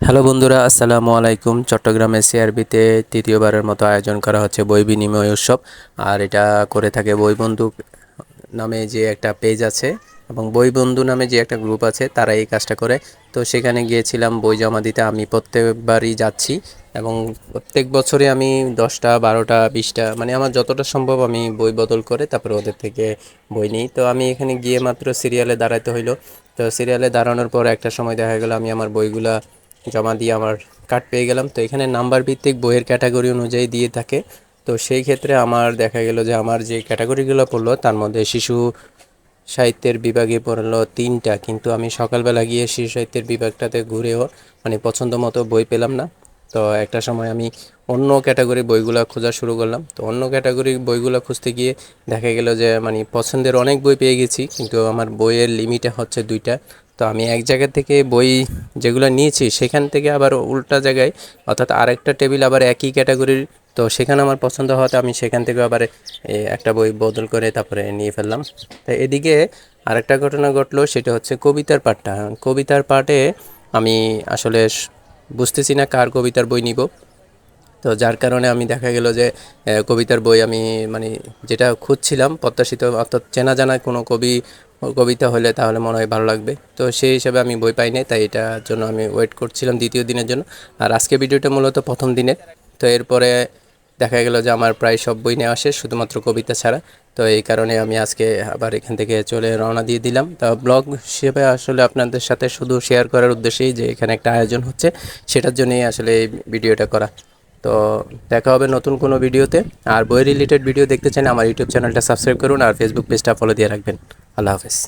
Hello বন্ধুরা, আসসালামু আলাইকুম। চট্টগ্রামের সিআরবিতে তৃতীয়বারের মতো আয়োজন করা হচ্ছে বই বিনিময় উৎসব। আর এটা করে থাকে বই বন্ধু নামে যে একটা পেজ আছে এবং বই বন্ধু নামে যে একটা গ্রুপ আছে, তারা এই কাজটা করে। তো সেখানে গিয়েছিলাম বই জমা দিতে। আমি প্রত্যেকবারই যাচ্ছি এবং প্রত্যেক বছরে আমি দশটা, বারোটা, বিশটা মানে আমার যতটা সম্ভব আমি বই বদল করে তারপরে ওদের থেকে বই নিই। তো আমি এখানে গিয়ে মাত্র সিরিয়ালে দাঁড়াতে হইল। তো সিরিয়ালে দাঁড়ানোর পর একটা সময় দেখা গেল, আমি আমার বইগুলা জমা দিয়ে আমার কার্ড পেয়ে গেলাম। তো এখানে নাম্বার ভিত্তিক বইয়ের ক্যাটাগরি অনুযায়ী দিয়ে থাকে। তো সেই ক্ষেত্রে আমার দেখা গেল যে আমার যে ক্যাটাগরিগুলো পড়ল, তার মধ্যে শিশু সাহিত্যের বিভাগে পড়ল তিনটা। কিন্তু আমি সকালবেলা গিয়ে শিশু সাহিত্যের বিভাগটাতে ঘুরেও মানে পছন্দ মতো বই পেলাম না। তো একটা সময় আমি অন্য ক্যাটাগরি বইগুলো খোঁজা শুরু করলাম। তো অন্য ক্যাটাগরি বইগুলো খুঁজতে গিয়ে দেখা গেল যে মানে পছন্দের অনেক বই পেয়ে গেছি, কিন্তু আমার বইয়ের লিমিটে হচ্ছে দুইটা। তো আমি এক জায়গা থেকে বই যেগুলো নিয়েছি, সেখান থেকে আবার উল্টা জায়গায়, অর্থাৎ আরেকটা টেবিল আবার একই ক্যাটাগরির তো সেখানে আমার পছন্দ হওয়াতে আমি সেখান থেকে আবার একটা বই বদল করে তারপরে নিয়ে ফেললাম। তো এদিকে আরেকটা ঘটনা ঘটলো, সেটা হচ্ছে কবিতার পাঠটা। কবিতার পাঠে আমি আসলে বুঝতেছি না কার কবিতার বই নিব। তো যার কারণে আমি দেখা গেল যে কবিতার বই আমি মানে যেটা খুঁজছিলাম, প্রত্যাশিত, অর্থাৎ চেনা জানা কোনো কবি, কবিতা হলে তাহলে মনে হয় ভালো লাগবে। তো সেই হিসাবে আমি বই পাই নাই তাই এটার জন্য আমি ওয়েট করছিলাম দ্বিতীয় দিনের জন্য। আর আজকে ভিডিওটা মূলত প্রথম দিনের। তো এরপরে দেখা গেল যে আমার প্রায় সব বই নেওয়া শেষ, শুধুমাত্র কবিতা ছাড়া। তো এই কারণে আমি আজকে আবার এখান থেকে চলে রওনা দিয়ে দিলাম। তা ব্লগ হিসেবে আসলে আপনাদের সাথে শুধু শেয়ার করার উদ্দেশ্যেই যে এখানে একটা আয়োজন হচ্ছে, সেটার জন্যই আসলে এই ভিডিওটা করা। তো দেখা হবে নতুন কোনো ভিডিওতে। আর বই রিলেটেড ভিডিও দেখতে চাইলে আমার ইউটিউব চ্যানেলটা সাবস্ক্রাইব করুন আর ফেসবুক পেজটা ফলো দিয়ে রাখবেন। আল্লাহ হাফেজ।